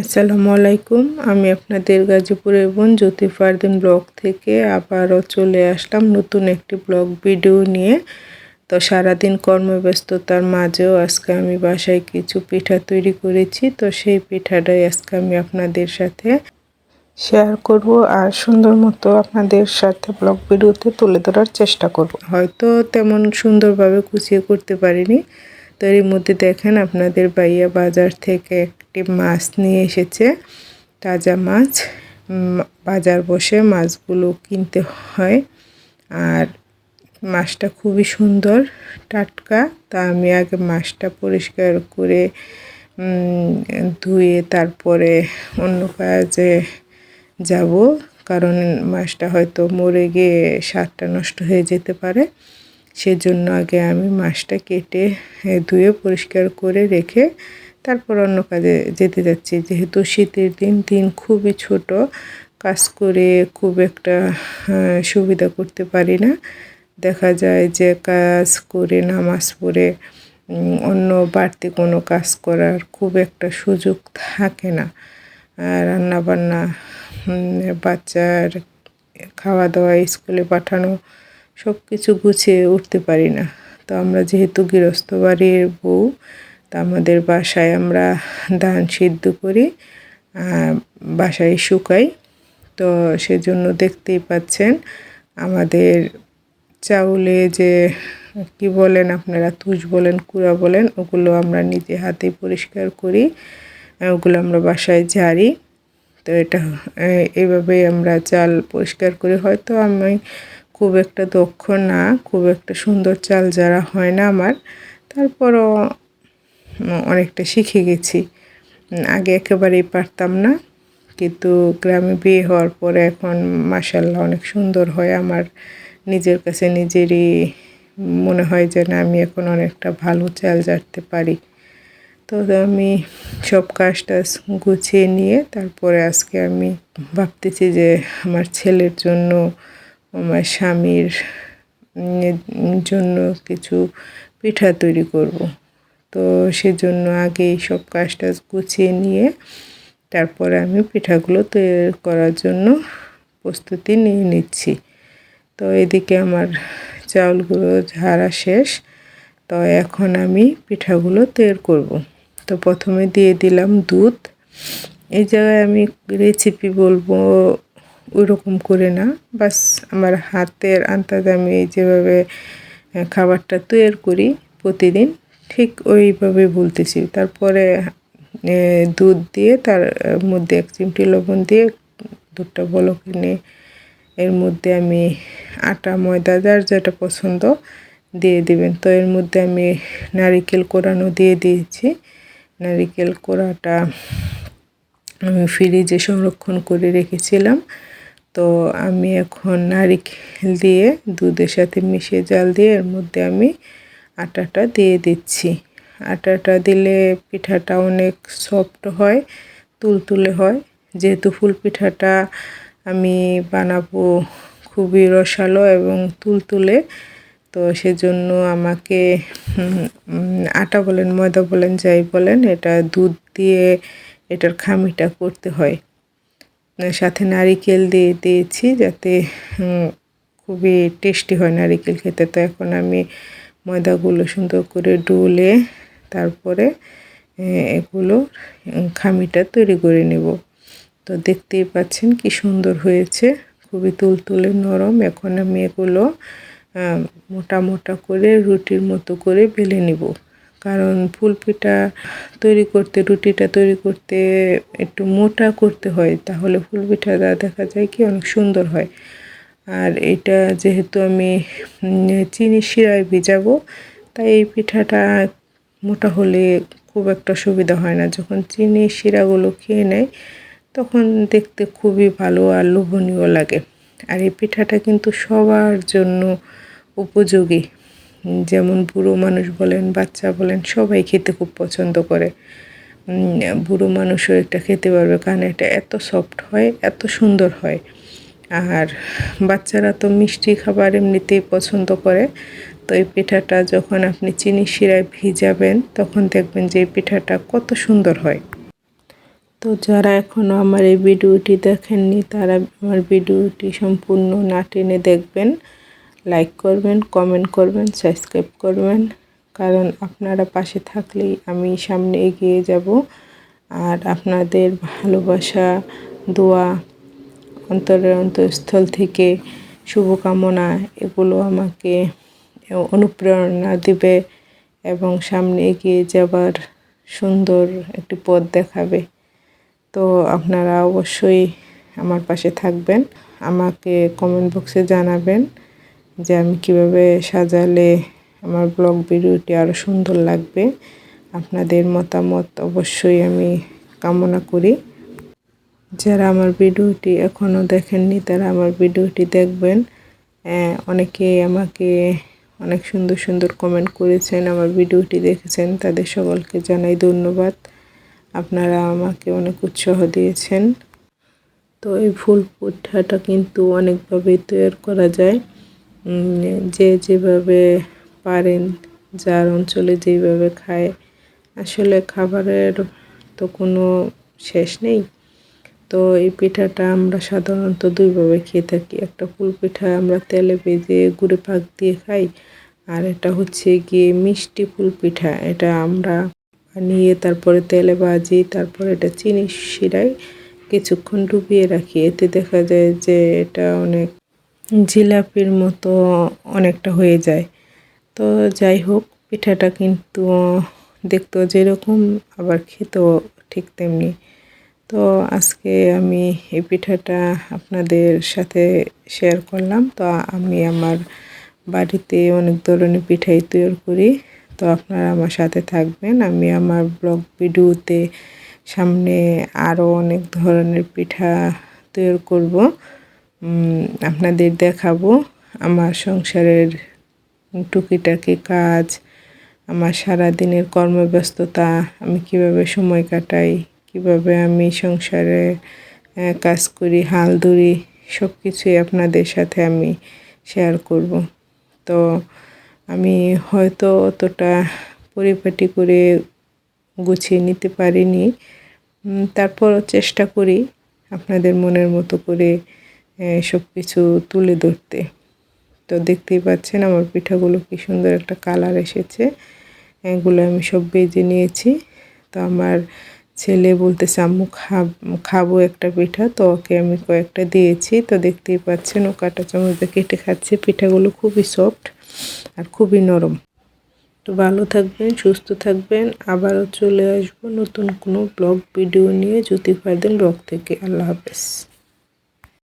আসসালামু আলাইকুম। আমি আপনাদের গাজীপুরের বোন জ্যোতি ফারদিন ব্লগ থেকে আবারও চলে আসলাম নতুন একটি ব্লগ ভিডিও নিয়ে। তো সারাদিন কর্মব্যস্ততার মাঝেও আজকে আমি বাসায় কিছু পিঠা তৈরি করেছি। তো সেই পিঠাটাই আজকে আমি আপনাদের সাথে শেয়ার করব আর সুন্দর মতো আপনাদের সাথে ব্লগ ভিডিওতে তুলে ধরার চেষ্টা করব। হয়তো তেমন সুন্দরভাবে কুচিয়ে করতে পারিনি। তো এর মধ্যে দেখেন আপনাদের বাইয়া বাজার থেকে একটি মাছ নিয়ে এসেছে, তাজা মাছ। বাজার বসে মাছগুলো কিনতে হয়। আর মাছটা খুবই সুন্দর, টাটকা। তা আমি আগে মাছটা পরিষ্কার করে ধুয়ে তারপরে অন্য কাজে যাব। কারণ মাছটা হয়তো মরে গিয়ে স্বাদটা নষ্ট হয়ে যেতে পারে। সেজন্য আগে আমি মাছটা কেটে ধুয়ে পরিষ্কার করে রেখে তারপর অন্য কাজে যেতে যাচ্ছি। যেহেতু শীতের দিন দিন খুবই ছোট, কাজ করে খুব একটা সুবিধা করতে পারি না। দেখা যায় যে কাজ করে নামাজ পড়ে অন্য বাড়তি কোনো কাজ করার খুব একটা সুযোগ থাকে না। রান্নাবান্না বাচ্চার খাওয়া দাওয়া, স্কুলে পাঠানো সব কিছু গুছিয়ে উঠতে পারি না। তো আমরা যেহেতু গৃহস্থ বাড়ির বউ, তা আমাদের বাসায় আমরা ধান সিদ্ধ করি বাসায় শুকাই। তো সেজন্য দেখতেই পাচ্ছেন আমাদের চাউলে যে কি বলেন আপনারা, তুষ বলেন, কুড়া বলেন, ওগুলো আমরা নিজে হাতে পরিষ্কার করি ওগুলো আমরা বাসায় ঝাড়ি। তো এটা এইভাবেই আমরা চাল পরিষ্কার করি। হয়তো আমি খুব একটা দক্ষ না, খুব একটা সুন্দর চাল যারা হয় না আমার, তারপরও অনেকটা শিখে গেছি। আগে একেবারেই পারতাম না, কিন্তু গ্রামে বিয়ে হওয়ার পরে এখন মাসাল্লাহ অনেক সুন্দর হয় আমার। নিজের কাছে নিজেরই মনে হয় যে না, আমি এখন অনেকটা ভালো চাল জারতে পারি। তো আমি সব কাজ টাজ গুছিয়ে নিয়ে তারপরে আজকে আমি ভাবতেছি যে আমার ছেলের জন্য আমার স্বামীর জন্য কিছু পিঠা তৈরি করব। তো সেজন্য আগেই সব কাজ টাজ গুছিয়ে নিয়ে তারপরে আমি পিঠাগুলো তৈরি করার জন্য প্রস্তুতি নিয়ে নিচ্ছি। তো এদিকে আমার চাউলগুলো ঝাড়া শেষ। তো এখন আমি পিঠাগুলো তৈরি করব। তো প্রথমে দিয়ে দিলাম দুধ। এই জায়গায় আমি রেসিপি বলব ওই রকম করে না। বাস আমার হাতের আন্তাজে আমি যেভাবে খাবারটা তৈরি করি প্রতিদিন, ঠিক ওইভাবে বলতেছি। তারপরে দুধ দিয়ে তার মধ্যে এক চিমটি লবণ দিয়ে দুধটা বলো কিনে এর মধ্যে আমি আটা, ময়দা, যার যেটা পছন্দ দিয়ে দিবেন। তো এর মধ্যে আমি নারিকেল কোরানো দিয়ে দিয়েছি। নারিকেল কোড়াটা আমি ফ্রিজে সংরক্ষণ করে রেখেছিলাম। তো আমি এখন নারিকেল দিয়ে দুধের সাথে মিশিয়ে জাল দিয়ে এর মধ্যে আমি আটাটা দিয়ে দিচ্ছি। আটাটা দিলে পিঠাটা অনেক সফট হয়, তুলতুলে হয়। যেহেতু ফুল পিঠাটা আমি বানাবো খুবই রসালো এবং তুলতুলে, তো সেজন্য আমাকে আটা বলেন, ময়দা বলেন, যাই বলেন, এটা দুধ দিয়ে এটার খামিটা করতে হয়। সাথে নারিকেল দিয়ে দিয়েছি যাতে খুবই টেস্টি হয় নারিকেল খেতে। তো এখন আমি ময়দাগুলো সুন্দর করে ডুলে তারপরে এগুলো খামিটা তৈরি করে নেব। তো দেখতেই পাচ্ছেন কি সুন্দর হয়েছে, খুবই তুলতুলে নরম। এখন আমি এগুলো মোটা মোটা করে রুটির মতো করে বেলে নিব। কারণ ফুলপিঠা তৈরি করতে, রুটিটা তৈরি করতে একটু মোটা করতে হয়, তাহলে ফুলপিঠাটা দেখা যায় কি অনেক সুন্দর হয়। আর এটা যেহেতু আমি চিনি শিরায় ভিজাবো, তাই এই পিঠাটা মোটা হলে খুব একটা সুবিধা হয় না। যখন চিনি শিরাগুলো খেয়ে নেয়, তখন দেখতে খুবই ভালো আর লোভনীয় লাগে। আর এই পিঠাটা কিন্তু সবার জন্য উপযোগী। যেমন বুড়ো মানুষ বলেন, বাচ্চা বলেন, সবাই খেতে খুব পছন্দ করে। বুড়ো মানুষও এটা খেতে পারবে কারণ এটা এত সফট হয়, এত সুন্দর হয়। আর বাচ্চারা তো মিষ্টি খাবার এমনিতেই পছন্দ করে। তো এই পিঠাটা যখন আপনি চিনি শিরায় ভিজাবেন, তখন দেখবেন যে এই পিঠাটা কত সুন্দর হয়। তো যারা এখনও আমার এই ভিডিওটি দেখেননি, তারা আমার ভিডিওটি সম্পূর্ণ না টেনে দেখবেন। লাইক করবেন কমেন্ট করবেন সাবস্ক্রাইব করবেন। কারণ আপনারা পাশে থাকলেই আমি সামনে এগিয়ে যাব। আর আপনাদের ভালোবাসা, দোয়া, অন্তরের অন্তঃস্থল থেকে শুভকামনা, এগুলো আমাকে অনুপ্রেরণা দিবে এবং সামনে এগিয়ে যাবার সুন্দর একটি পথ দেখাবে। তো আপনারা অবশ্যই আমার পাশে থাকবেন, আমাকে কমেন্ট বক্সে জানাবেন। যে আমি কীভাবে সাজালে আমার ব্লগ ভিডিওটি আরও সুন্দর লাগবে, আপনাদের মতামত অবশ্যই আমি কামনা করি। যারা আমার ভিডিওটি এখনও দেখেননি, তারা আমার ভিডিওটি দেখবেন। অনেকে আমাকে অনেক সুন্দর সুন্দর কমেন্ট করেছেন, আমার ভিডিওটি দেখেছেন, তাদের সকলকে জানাই ধন্যবাদ। আপনারা আমাকে অনেক উৎসাহ দিয়েছেন। তো এই ফুল পিঠাটা কিন্তু অনেকভাবে তৈরি করা যায়। যে যেভাবে পারেন, যার অঞ্চলে যেভাবে খায়, আসলে খাবারের তো কোনো শেষ নেই। তো এই পিঠাটা আমরা সাধারণত দুইভাবে খেয়ে থাকি। একটা ফুল পিঠা আমরা তেলে ভেজে গুঁড়ে পাক দিয়ে খাই, আর এটা হচ্ছে গিয়ে মিষ্টি ফুল পিঠা। এটা আমরা বানিয়ে তারপরে তেলে ভাজি, তারপরে এটা চিনি শিরায় কিছুক্ষণ ডুবিয়ে রাখি। এতে দেখা যায় যে এটা অনেক জিলাপির মতো অনেকটা হয়ে যায়। তো যাই হোক, পিঠাটা কিন্তু দেখতেও যেরকম, আবার খেতেও ঠিক তেমনি। তো আজকে আমি এই পিঠাটা আপনাদের সাথে শেয়ার করলাম। তো আমি আমার বাড়িতে অনেক ধরনের পিঠাই তৈরি করি। তো আপনারা আমার সাথে থাকবেন। আমি আমার ব্লগ ভিডিওতে সামনে আরও অনেক ধরনের পিঠা তৈরি করব। আপনাদের দেখাবো আমার সংসারের টুকিটাকি কাজ, আমার সারা দিনের কর্মব্যস্ততা, আমি কীভাবে সময় কাটাই, কীভাবে আমি সংসারে কাজ করি, হাল ধরি সব কিছুই আপনাদের সাথে আমি শেয়ার করব। তো আমি হয়তো অতটা পরিপাটি করে গুছিয়ে নিতে পারিনি। তারপরও চেষ্টা করি আপনাদের মনের মতো করে সব কিছু তুলে ধরতে। তো দেখতেই পাচ্ছেন আমার পিঠাগুলো কি সুন্দর একটা কালার এসেছে। এগুলো আমি সব বেজে নিয়েছি। তো আমার ছেলে বলতেছে, আম্মু, খাব, খাব একটা পিঠা। তো ওকে আমি কয়েকটা দিয়েছি। তো দেখতেই পাচ্ছেন ও কাটা চামচ দিয়ে কেটে খাচ্ছে। পিঠাগুলো খুবই সফট আর খুবই নরম। তো ভালো থাকবেন, সুস্থ থাকবেন। আবারও চলে আসব নতুন কোনো ব্লগ, ভিডিও নিয়ে জ্যোতি ফারদিন ব্লগ থেকে। আল্লাহ হাফেজ।